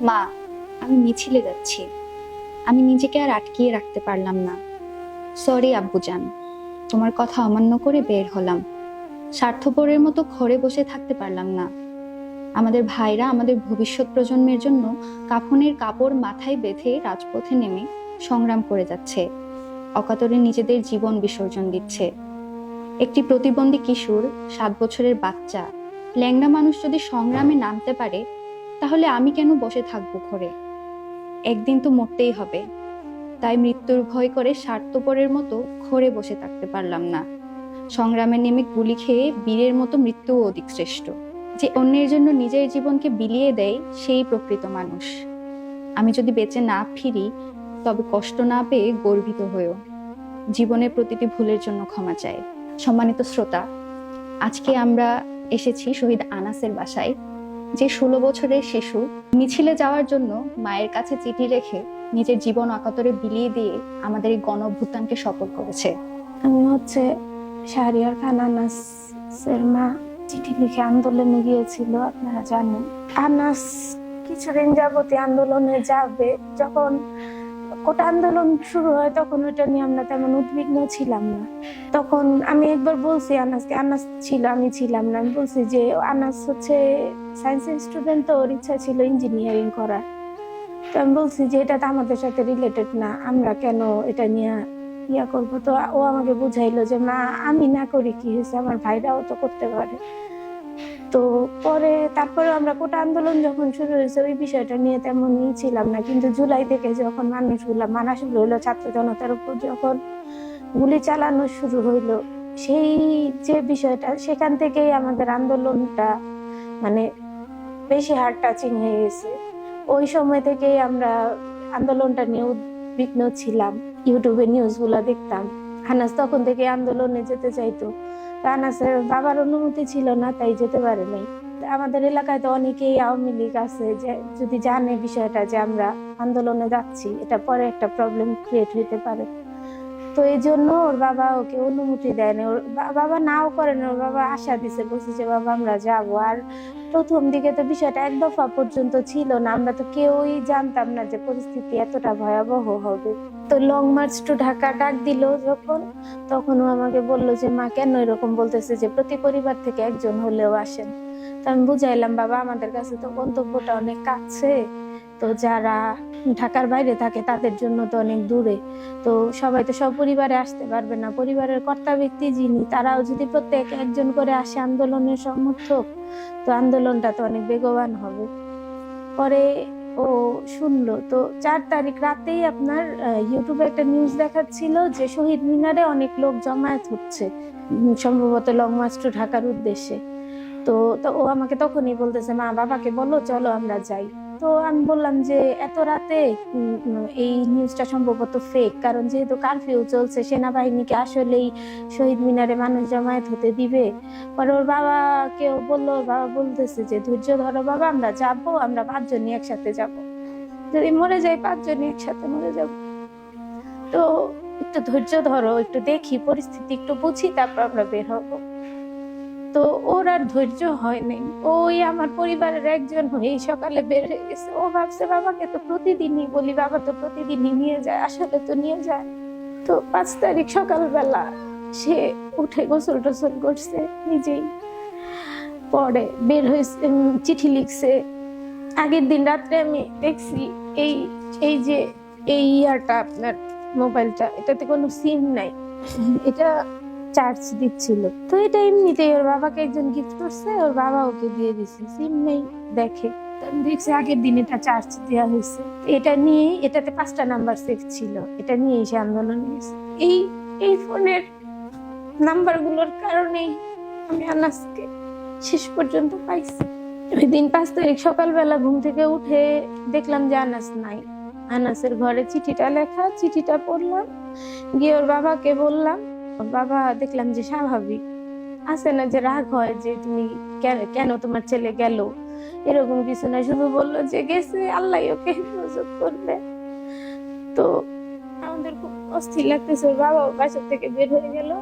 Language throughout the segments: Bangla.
মা, আমি মিছিলে যাচ্ছি। আমি নিজেকে আর আটকিয়ে রাখতে পারলাম না। সরি আব্বুজান। তোমার কথা অমান্য করে বের হলাম। স্বার্থপরের মতো ঘরে বসে থাকতে পারলাম না। আমাদের ভাইরা আমাদের ভবিষ্যৎ প্রজন্মের জন্য কাফনের কাপড় মাথায় বেঁধে রাজপথে নেমে সংগ্রাম করে যাচ্ছে। অকাতরে নিজেদের জীবন বিসর্জন দিচ্ছে। একটি প্রতিবন্ধী কিশোর, সাত বছরের বাচ্চা। ল্যাংড়া মানুষ যদি সংগ্রামে নামতে পারে তাহলে আমি কেন বসে থাকব ঘরে? একদিন তো মরতেই হবে। তাই মৃত্যুর ভয় করে স্বার্থপরের মতো ঘরে বসে থাকতে পারলাম না। সংগ্রামে নেমে গুলি খেয়ে বীরের মতো মৃত্যু অধিক শ্রেষ্ঠ। যে অন্যের জন্য নিজের জীবনকে বিলিয়ে দেয় সেই প্রকৃত মানুষ। আমি যদি বেঁচে না ফিরি, তবে কষ্ট না পেয়ে গর্বিত হয়েও। জীবনের প্রতিটি ভুলের জন্য ক্ষমা চাই। সম্মানিত শ্রোতা, আজকে আমরা এসেছি শহীদ আনাসের বাসায়। যে ষোলো বছরের শিশু মিছিলে যাওয়ার জন্য মায়ের কাছে চিঠি রেখে নিজের জীবন অকাতরে বিলিয়ে দিয়ে আমাদের এই গণ অভ্যুত্থানকে সফল করেছে। আমি হচ্ছে শাহরিয়ার খান আনাসের মা। চিঠি লিখে আন্দোলনে গিয়েছিল, আপনারা জানেন। আনাস কিছুদিন যাবতীয় আন্দোলনে যাবে। যখন কোটা আন্দোলন শুরু হয়, তখন ওটা নিয়ে আমরা তেমন উদ্বিগ্ন ছিলাম না। তখন আমি একবার বলছি আনাসকে, আনাস ছিল, আমি ছিলাম না। আমি বলছি যে, আনাস হচ্ছে সায়েন্সের স্টুডেন্ট তো, ওর ইচ্ছা ছিল ইঞ্জিনিয়ারিং করার। তো আমি বলছি যে, এটা তো আমাদের সাথে রিলেটেড না, আমরা কেন এটা নিয়ে ইয়া করব? তো ও আমাকে বুঝাইলো যে, মা, আমি না করি কি হয়েছে, আমার ভাইরাও তো করতে পারে। তো পরে তারপরে আমরা কোটা আন্দোলন যখন শুরু হয়েছে, ওই বিষয়টা নিয়ে তেমন ছিলাম না। কিন্তু জুলাই থেকে যখন মানুষগুলা মানা শুরু ছাত্র জনতার উপর যখন গুলি চালানো শুরু হইল, সেই যে বিষয়টা, সেখান থেকেই আমাদের আন্দোলনটা মানে বেশি হার্ট টাচিং হয়ে গেছে ওই সময় থেকেই আমরা আন্দোলনটা নিয়ে উদ্বিগ্ন ছিলাম। ইউটিউবে নিউজগুলো দেখতাম। আনাস তখন থেকে আন্দোলনে যেতে চাইতো। আনাসের বাবার অনুমতি ছিল না, তাই যেতে পারে নাই। আমাদের এলাকায় তো অনেকেই আওয়ামী লীগ আছে যে, যদি জানে বিষয়টা যে আমরা আন্দোলনে যাচ্ছি, এটা পরে একটা প্রবলেম ক্রিয়েট হইতে পারে। তো এই জন্য ওর বাবা ওকে অনুমতি দেয়নি। ওর বাবা নাও করেন, ওর বাবা আশা দিছে, বলছে যে, বাবা, আমরা যাব। আর প্রথম দিকে তো বিষয়টা এক দফা পর্যন্ত ছিল না। আমরা তো কেউই জানতাম না যে পরিস্থিতি এতটা ভয়াবহ হবে। তো লং মার্চ টু ঢাকা ডাক দিল যখন তখন ও আমাকে বলল যে, মা, কেন এরকম বলতেছে যে, প্রতি পরিবার থেকে একজন হলেও আসেন? তো আমি বুঝাইলাম, বাবা, আমাদের কাছে তো গন্তব্যটা অনেক কাছে। তো যারা ঢাকার বাইরে থাকে তাদের জন্য তো অনেক দূরে। তো সবাই তো সব পরিবারে আসতে পারবে না। পরিবারের কর্তা ব্যক্তি যিনি, তারাও যদি প্রত্যেক একজন করে আসে আন্দোলনের সমর্থক, তো আন্দোলনটা তো অনেক বেগবান হবে। পরে ও শুনলো, তো চার তারিখ রাতেই আপনার ইউটিউবে একটা নিউজ দেখাচ্ছিল যে শহীদ মিনারে অনেক লোক জমায়েত হচ্ছে সম্ভবত লং মার্চ টু ঢাকার উদ্দেশ্যে। তো তো ও আমাকে তখনই বলতেছে, মা, বাবাকে বলো, চলো আমরা যাই। তো আমি বললাম যে, এত রাতে এই নিউজটা সম্ভবত ফেক কারণ যেহেতু কারফিউ চলছে, সেনাবাহিনীকে আসলেই শহীদ মিনারে মানুষ জমায়েত হতে দিবে। পরে ওর বাবাকেও বলল বাবা বলতেছে যে, ধৈর্য ধরো বাবা, আমরা যাব, আমরা পাঁচজনই একসাথে যাব। যদি মরে যাই পাঁচজনই একসাথে মরে যাব। তো একটু ধৈর্য ধরো, একটু দেখি, পরিস্থিতি একটু বুঝি, তারপর আমরা বের হব। তো ওর আর ধৈর্য হয়নি ওই আমার পরিবারের একজন হয়ে সকালে বের হয়ে গেছে। ও ভাবছে, বাবাকে তো প্রতিদিনই বলি, বাবা তো প্রতিদিনই নিয়ে যায়, আসলে তো নিয়ে যায়। তো পাঁচ তারিখ সকালবেলা সে উঠে গোসল টোসল করছে, নিজেই। পরে বের হয়েছে চিঠি লিখছে। আগের দিন রাত্রে আমি দেখছি এই এই যে, এই ইয়ারটা আপনার মোবাইলটা, এটাতে কোনো সিম নাই। এটা চার্জ দিচ্ছিল। তো এটা এমনিতেই ওর বাবাকে একজন গিফট করছে, ওর বাবা ওকে দিয়ে দিছে। সিম নেই, দেখে। দেখছি আগের দিন এটা চার্জ দেওয়া হয়েছে। এটা নিয়ে এটাতে পাঁচটা নাম্বার সেভ ছিল। এটা নিয়ে এসে আন্দোলন গেছে এই এই ফোনের নাম্বারগুলোর কারণেই আমি আনাসকে শেষ পর্যন্ত পাইছি। ওই দিন পাঁচ তারিখ সকালবেলা ঘুম থেকে উঠে দেখলাম যে আনাস নাই। আনাসের ঘরে চিঠিটা লেখা, চিঠিটা পড়লাম। গিয়ে ওর বাবাকে বললাম বাবা দেখলাম যে স্বাভাবিক। আছে না যে রাগ হয় যে তুমি কেন- তোমার ছেলে গেল? এরকম কিছু না শুধু বলল যে গেছে, আল্লাহ ওকে হেফাজত করবে। তো আমাদের খুব অস্থির লাগতেছে, ওর বাবা বাসা থেকে বের হয়ে গেল।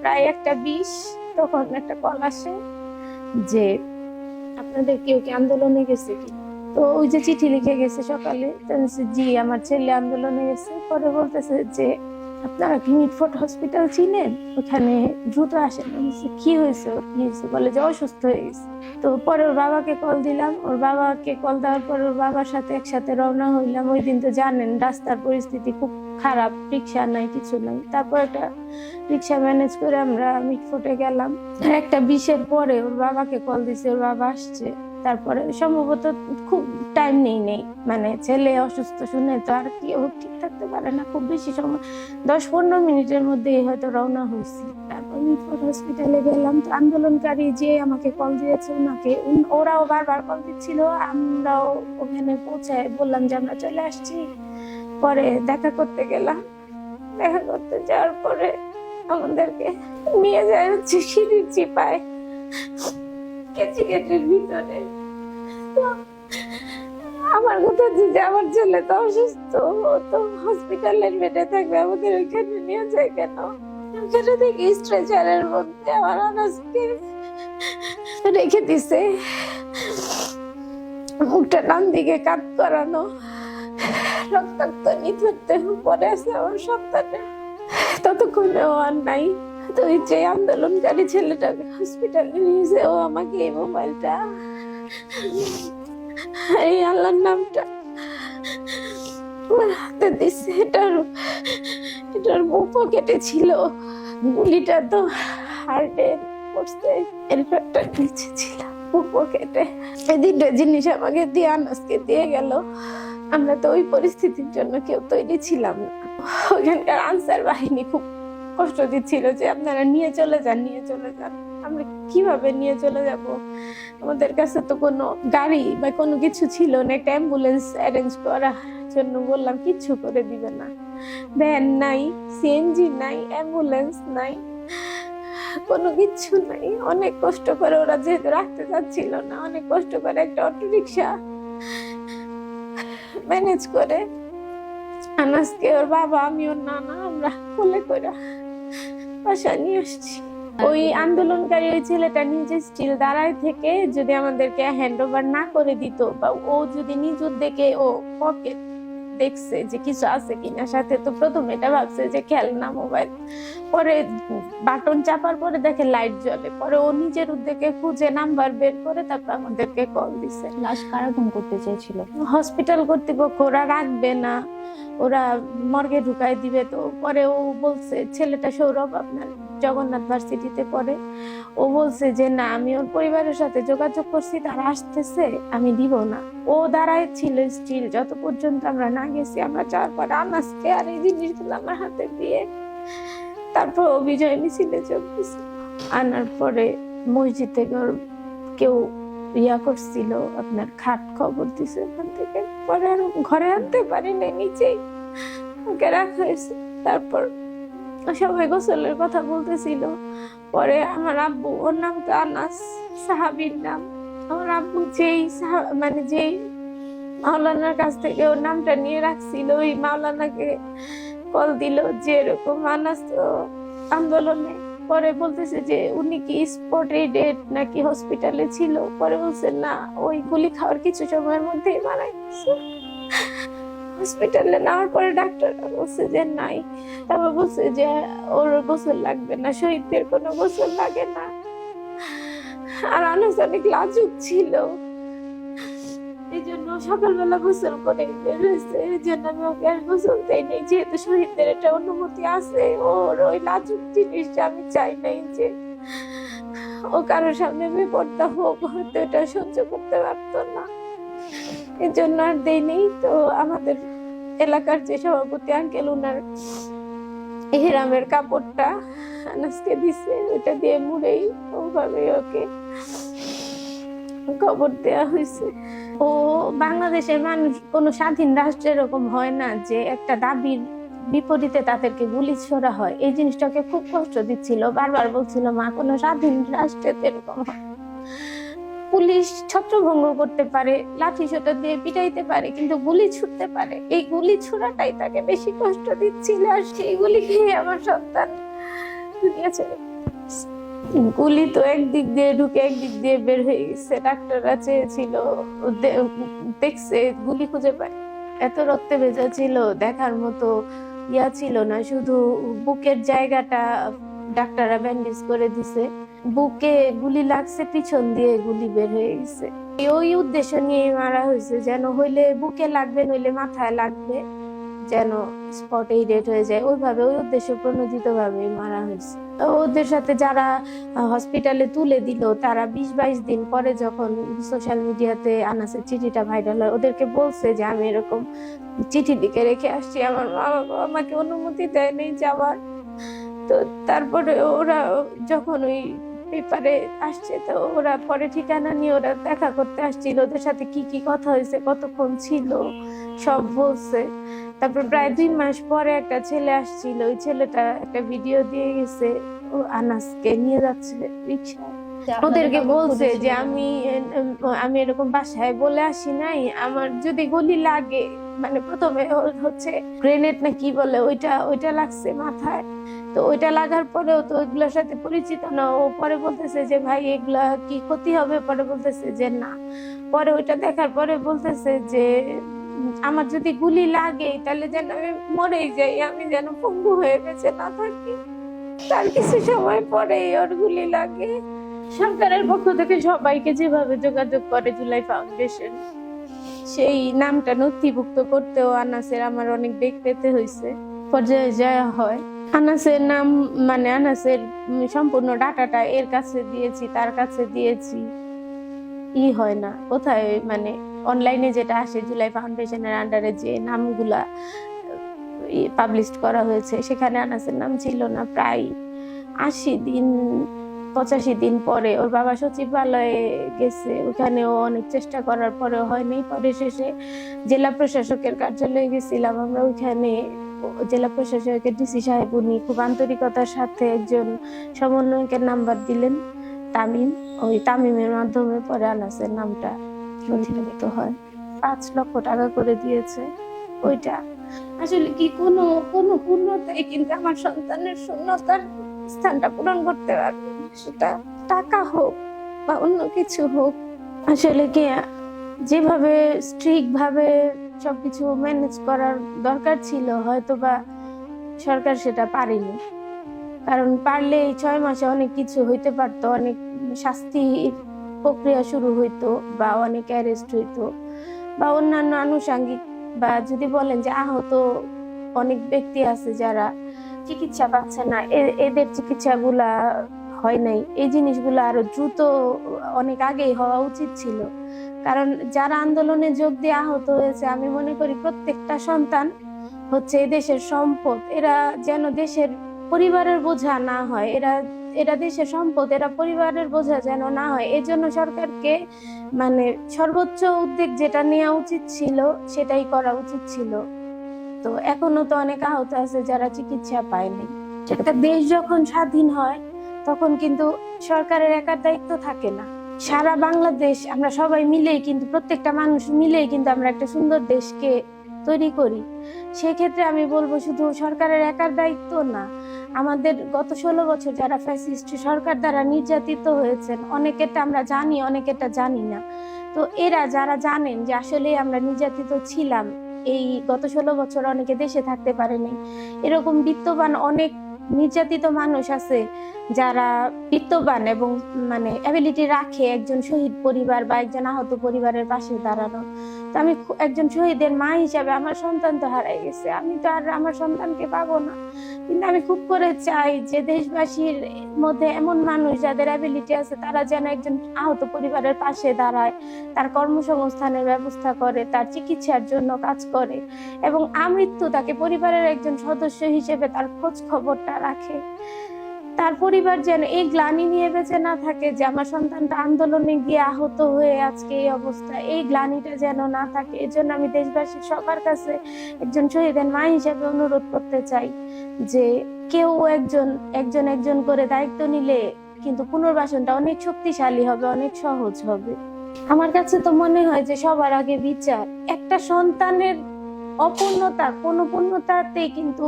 প্রায় একটা বিশ, তখন একটা কল আসে যে আপনাদের কেউ কি আন্দোলনে গেছে কি? তো ওই যে চিঠি লিখে গেছে সকালে জি, আমার ছেলে আন্দোলনে গেছে। পরে বলতেছে যে আপনারা কি মিটফোর্ট হসপিটাল চিনেন? ওখানে দ্রুত আসেন। কি হয়েছে? ওর কি হয়েছে? বলে যে, অসুস্থ হয়ে গেছে। তো পরে ওর বাবাকে কল দিলাম। ওর বাবাকে কল দেওয়ার পর ওর বাবার সাথে একসাথে রওনা হইলাম। ওই দিন তো জানেন, রাস্তার পরিস্থিতি খুব খারাপ। রিক্সা নাই, কিছু নাই। তারপর একটা রিক্সা ম্যানেজ করে আমরা মিটফোর্টে গেলাম। একটা বিশের পরে ওর বাবাকে কল দিছে। ওর বাবা আসছে। তারপরে সম্ভবত খুব টাইম নেই নেই। মানে ছেলে অসুস্থ শুনে তো আর কি ও ঠিক থাকতে পারে না। খুব বেশি সময়, দশ পনেরো মিনিটের মধ্যেই হয়তো রওনা হয়েছি। তারপর হসপিটালে গেলাম। তো আন্দোলনকারী যে আমাকে কল দিয়েছে ওনাকে ওরাও বারবার কল দিচ্ছিল। আমরাও ওখানে পৌঁছায় বললাম যে আমরা চলে আসছি। পরে দেখা করতে গেলাম। দেখা করতে যাওয়ার পরে আমাদেরকে নিয়ে যায় হচ্ছে সিঁড়ির চিপায়। কেচি গেটের ভিতরে। আমার কথা যে আমার ছেলে তো অসুস্থ ও তো হসপিটালের বেডে থাকবে, আমাদের ওইখানে নিয়ে যায় কেন? ওখানে থেকে স্ট্রেচারের মধ্যে আমার আনাজকে রেখে দিছে। মুখটা ডান দিকে কাট করানো, রক্তাক্ত দেহ পরে আছে আমার সন্তানের। ততক্ষণে ও আর নাই। তো ওই যে আন্দোলনকারী ছেলেটাকে হসপিটালে নিয়েছে ও আমাকে এই মোবাইলটা এই আল্লাহর নামটা আমার হাতে দিচ্ছে এটার এটার পকেটে ছিল। গুলিটা তো হার্টে পড়ছে। এরপরটা নিচে ছিল পকেটে। এই দুটো জিনিস আমাকে দিয়ে, আনাজকে দিয়ে গেল, আমরা তো ওই পরিস্থিতির জন্য কেউ তৈরি ছিলাম না। ওখানকার আনসার বাহিনী খুব কষ্ট দিচ্ছিল যে আপনারা নিয়ে চলে যান, নিয়ে চলে যান। আমরা কীভাবে নিয়ে চলে যাব? আমাদের কাছে তো কোনো গাড়ি বা কোনো কিছু ছিল না। একটা অ্যাম্বুলেন্স অ্যারেঞ্জ করার জন্য বললাম, কিচ্ছু করে দিবে না। ভ্যান নাই সিএনজি নাই অ্যাম্বুলেন্স নাই, কোনো কিছু নাই। অনেক কষ্ট করে ওরা যেহেতু রাখতে চাচ্ছিল না, অনেক কষ্ট করে একটা অটো রিক্সা ম্যানেজ করে। আনাজকে ওর বাবা, আমি ওর নানা, আমরা কোলে করে বাসায় নিয়ে আসছি। ওই আন্দোলনকারী ওই ছেলেটা নিজে স্টিল দাঁড়ায় থেকে যদি আমাদেরকে হ্যান্ড ওভার না করে দিত বা ও যদি নিজ উদ্যোগে ও পকেট দেখছে যে কিছু আছে কিনা সাথে তো প্রথম এটা ভাবছে যে খেলনা মোবাইল পরে বাটন চাপার পরে দেখে লাইট জ্বলে। পরে ও নিজের উদ্যোগে খুঁজে নাম্বার বের করে তারপর আমাদেরকে কল দিছে। লাশ কারা গুম করতে চেয়েছিল? হসপিটাল কর্তৃপক্ষ ওরা রাখবে না। ওরা মর্গে ঢুকাই দিবে, তো পরে ও বলছে, ছেলেটা সৌরভ আপনার জগন্নাথ ভার্সিটিতে পড়ে। ও বলছে যে, না, আমি ওর পরিবারের সাথে যোগাযোগ করছি, তারা আসতেছে, আমি দিব না। ও দাঁড়ায় ছিল স্টিল যত পর্যন্ত আমরা না গেছি, আমরা যাওয়ার পর আনাজকে আর এই জিনিসগুলো আমার হাতে দিয়ে তারপর ও বিজয় মিছিলে যোগ দিছে আনার পরে মসজিদ থেকে কেউ ইয়া করছিল, আপনার খাট খবর দিছে ওখান থেকে। পরে আর ঘরে আনতে পারি না নিচেই ওকে রাখা হয়েছে। তারপর সবাই গোসলের কথা বলতেছিল। পরে আমার আব্বু, ওর নাম তো আনাস সাহাবির নাম। আমার আব্বু যেই মানে যেই মাওলানার কাছ থেকে ওর নামটা নিয়ে রাখছিল, ওই মাওলানাকে কল দিল যে এরকম আনাস তো আন্দোলনে পরে বলতেছে যে, উনি কি স্পটে ডেট নাকি হসপিটালে ছিল? পরে বলছে, না, ওই গুলি খাওয়ার কিছু সময়ের মধ্যেই মারা গেছে। হসপিটালে নেওয়ার পরে ডাক্তার বলছে যে, নাই। তারপর বলছে যে, ওর গোসল লাগবে না শহীদদের কোনো গোসল লাগে না। আর অনেক লাজুক ছিল। জন্য সকালবেলা গোসল করে বের হয়েছে। জন্য আমি ওকে আর গোসল দেই নাই, যেহেতু শহীদদের একটা অনুমতি আছে, ওর ওই লাজুক জিনিসটা আমি চাই নাই যে ও কারোর সামনে বেপর্দা হোক, হয়তো এটা সহ্য করতে পারতো না। এই জন্য আর দেই নেই। তো আমাদের এলাকার যে সভাপতি আঙ্কেল, উনার হেরামের কাপড়টা আনাসকে দিছে ওটা দিয়ে মুড়েই ওভাবে ওকে খবর দেয়া হয়েছে। ও বাংলাদেশের মানুষ, কোনো স্বাধীন রাষ্ট্র এরকম হয় না যে একটা দাবির বিপরীতে তাদেরকে গুলি ছোড়া হয়। এই জিনিসটাকে খুব কষ্ট দিচ্ছিল, বারবার বলছিল, মা, কোনো স্বাধীন রাষ্ট্রে এরকম হয় পুলিশ ছত্রভঙ্গ করতে পারে, লাঠি সোটা দিয়ে পিটাইতে পারে, কিন্তু গুলি ছুটতে পারে। এই গুলি ছোড়াটাই তাকে বেশি কষ্ট দিচ্ছিল, আর সেই গুলি খেয়ে আমার সন্তান দুনিয়া ছেড়ে। গুলি তো একদিক দিয়ে ঢুকে একদিক দিয়ে বের হয়ে গেছে। ডাক্তাররা চেয়েছিল দেখছে, গুলি খুঁজে পায়। এত রক্তে ভেজা ছিল, দেখার মতো ইয়া ছিল না, শুধু বুকের জায়গাটা ডাক্তাররা ব্যান্ডেজ করে দিছে। বুকে গুলি লাগছে, পিছন দিয়ে গুলি বের হয়ে গেছে। ওই উদ্দেশ্য নিয়ে মারা হয়েছে, যেন হইলে বুকে লাগবে, নইলে মাথায় লাগবে। যেন স্পটেই ডেট হয়ে যায়। ওইভাবে, ওই উদ্দেশ্য প্রণোদিত ভাবে মারা হয়েছে। ওদের সাথে যারা হসপিটালে তুলে দিল, তারা বিশ বাইশ দিন পরে যখন সোশ্যাল মিডিয়াতে আনাসের চিঠিটা ভাইরাল হয়, ওদেরকে বলছে যে, আমি এরকম চিঠি লিখে রেখে আসছি। আমার মা বাবা আমাকে অনুমতি দেয়নি যাওয়ার। তো তারপরে ওরা যখন ওই পেপারে আসছে, তো ওরা পরে ঠিকানা নিয়ে ওরা দেখা করতে আসছিল। ওদের সাথে কি কি কথা হয়েছে, কতক্ষণ ছিল? সব বলছে। তারপর প্রায় দুই মাস পরে একটা ছেলে আসছিল ওই ছেলেটা একটা ভিডিও দিয়ে গেছে ও আনাসকে নিয়ে যাচ্ছে রিক্সায় ওদেরকে বলছে যে আমি আমি এরকম বাসায় বলে আসি নাই আমার যদি গলি লাগে মানে প্রথমে হচ্ছে গ্রেনেড না কি বলে ওইটা ওইটা লাগছে মাথায়। তো ওইটা লাগার পরেও তো ওইগুলোর সাথে পরিচিত না। ও পরে বলতেছে যে ভাই এগুলা কি ক্ষতি হবে? পরে বলতেছে যে না। পরে ওইটা দেখার পরে বলতেছে যে আমার যদি গুলি লাগে, তাহলে যেন আমি মরেই যাই, আমি যেন পঙ্গু হয়ে বেঁচে না থাকি। তার কিছু সময় পরে ওর গুলি লাগে। সরকারের পক্ষ থেকে সবাইকে যেভাবে যোগাযোগ করে জুলাই ফাউন্ডেশন, সেই নামটা নথিভুক্ত করতেও আনাসের আমার অনেক বেগ পেতে হয়েছে। পর্যায়ে যাওয়া হয়। আনাসের নাম মানে আনাসের সম্পূর্ণ ডাটাটা এর কাছে দিয়েছি, তার কাছে দিয়েছি। ই হয় না, কোথায় মানে অনলাইনে যেটা আসে জুলাই ফাউন্ডেশনের আন্ডারে যে নামগুলা পাবলিশ করা হয়েছে, সেখানে আনাসের নাম ছিল না, প্রায় আশি দিন, পঁচাশি দিন পরে। ওর বাবা সচিবালয়ে গেছে, ওখানেও অনেক চেষ্টা করার পরে হয়নি। পরে শেষে জেলা প্রশাসকের কার্যালয়ে গেছিলাম আমরা, ওইখানে জেলা প্রশাসকের ডিসি সাহেব, উনি খুব আন্তরিকতার সাথে একজন সমন্বয়কের নাম্বার দিলেন, তামিম। ওই তামিমের মাধ্যমে পরে আনাসের নামটা নথিভুক্ত হয়। পাঁচ লক্ষ টাকা করে দিয়েছে ওইটা। আসলে কি কোনো কোনো পূর্ণতাই কিন্তু আমার সন্তানের শূন্যতার স্থানটা পূরণ করতে পারবে সেটা টাকা হোক বা অন্য কিছু হোক। আসলে কি, যেভাবে স্ট্রিক্ট ভাবে সবকিছু ম্যানেজ করার দরকার ছিল হয়তো বা সরকার সেটা পারেনি। কারণ পারলে এই ছয় মাসে অনেক কিছু হইতে পারতো, অনেক শাস্তির প্রক্রিয়া শুরু হইতো বা অনেক অ্যারেস্ট হইতো বা অন্যান্য আনুষাঙ্গিক বা যদি বলেন যে আহত অনেক ব্যক্তি আছে যারা চিকিৎসা পাচ্ছে না এদের চিকিৎসাগুলা হয় নাই। এই জিনিসগুলো আরও দ্রুত অনেক আগেই হওয়া উচিত ছিল। কারণ যারা আন্দোলনে যোগ দিয়ে আহত হয়েছে, আমি মনে করি প্রত্যেকটা সন্তান হচ্ছে দেশের সম্পদ। এরা যেন দেশের পরিবারের বোঝা না হয়, এরা এরা দেশের সম্পদ এরা পরিবারের বোঝা যেন না হয়। এই জন্য সরকারকে মানে সর্বোচ্চ উদ্যোগ যেটা নেওয়া উচিত ছিল, সেটাই করা উচিত ছিল। তো এখনও তো অনেক আহত আছে যারা চিকিৎসা পায়নি। একটা দেশ যখন স্বাধীন হয়, তখন কিন্তু সরকারের একার দায়িত্ব থাকে না। সারা বাংলাদেশ, আমরা সবাই মিলেই কিন্তু, প্রত্যেকটা মানুষ মিলেই কিন্তু আমরা একটা সুন্দর দেশকে তৈরি করি। সেক্ষেত্রে আমি বলব শুধু সরকারের একার দায়িত্ব না আমাদের গত ষোলো বছর যারা ফ্যাসিস্ট সরকার দ্বারা নির্যাতিত হয়েছেন অনেকেটা আমরা জানি অনেকেটা জানি না। তো এরা যারা জানেন যে আসলে আমরা নির্যাতিত ছিলাম, এই গত ষোলো বছর অনেকে দেশে থাকতে পারেনি। এরকম বিত্তবান অনেক নির্যাতিত মানুষ আছে যারা বিত্তবান এবং মানে অ্যাবিলিটি রাখে একজন শহীদ পরিবার বা একজন আহত পরিবারের পাশে দাঁড়ানো। তো আমি একজন শহীদের মা হিসাবে আমার সন্তান তো হারাই গেছে। আমি তো আর আমার সন্তানকে পাবো না। কিন্তু আমি খুব করে চাই যে দেশবাসীর মধ্যে এমন মানুষ যাদের অ্যাবিলিটি আছে, তারা যেন একজন আহত পরিবারের পাশে দাঁড়ায়, তার কর্মসংস্থানের ব্যবস্থা করে, তার চিকিৎসার জন্য কাজ করে এবং আমৃত্যু তাকে পরিবারের একজন সদস্য হিসেবে তার খোঁজ খবরটা রাখে। তার পরিবার যেন এই গ্লানি নিয়ে বেঁচে না থাকে, যে আমার সন্তানটা আন্দোলনে গিয়ে আহত হয়ে আজকে এই অবস্থা, এই গ্লানিটা যেন না থাকে। এজন্য আমি দেশবাসীর সবার কাছে একজন শহীদের মা হিসেবে অনুরোধ করতে চাই যে কেউ একজন একজন একজন করে দায়িত্ব নিলে কিন্তু পুনর্বাসনটা অনেক শক্তিশালী হবে, অনেক সহজ হবে। আমার কাছে তো মনে হয় যে সবার আগে বিচার, একটা সন্তানের অপূর্ণতা, কোনো পূর্ণতাতেই কিন্তু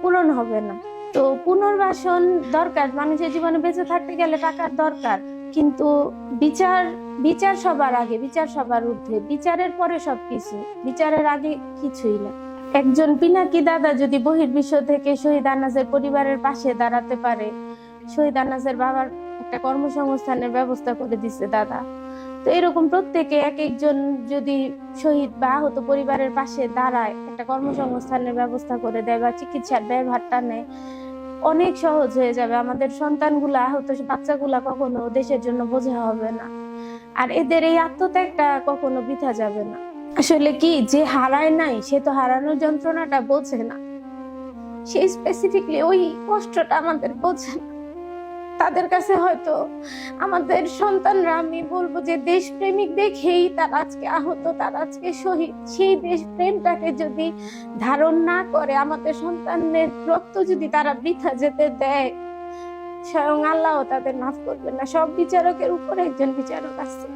পূরণ হবে না। তো পুনর্বাসন দরকার, মানুষের জীবনে বেঁচে থাকতে গেলে টাকার দরকার। কিন্তু বিচার বিচার সবার আগে, বিচার সবার ঊর্ধ্বে, বিচারের পরে সবকিছু, বিচারের আগে কিছুই না। একজন পিনাকি দাদা যদি বহির্বিশ্ব থেকে শহীদ আনাজের পরিবারের পাশে দাঁড়াতে পারে, শহীদ আনাজের বাবার একটা কর্মসংস্থানের ব্যবস্থা করে দিচ্ছে দাদা। তো এরকম প্রত্যেকে এক একজন যদি শহীদ বা আহত পরিবারের পাশে দাঁড়ায়, একটা কর্মসংস্থানের ব্যবস্থা করে দেয় বা চিকিৎসার ব্যয়ভারটা নেয় অনেক সহজ হয়ে যাবে। আমাদের সন্তানগুলা, আহত বাচ্চাগুলা কখনো দেশের জন্য বোঝা হবে না। আর এদের এই আত্মত্যাগটা কখনো বৃথা যাবে না। আসলে কি, যে হারায় নাই, সে তো হারানোর যন্ত্রণাটা বোঝে না। সেই স্পেসিফিকলি ওই কষ্টটা আমাদের বোঝে না। তাদের কাছে হয়তো আমাদের সন্তানরা, আমি বলব যে দেশপ্রেমিক দেখেই তারা আজকে আহত, তারা আজকে শহীদ। সেই দেশপ্রেমটাকে যদি ধারণ না করে, আমাদের সন্তানের রক্ত যদি তারা বৃথা যেতে দেয়, স্বয়ং আল্লাহ তাদের মাফ করবেন না। সব বিচারকের উপরে একজন বিচারক আছে।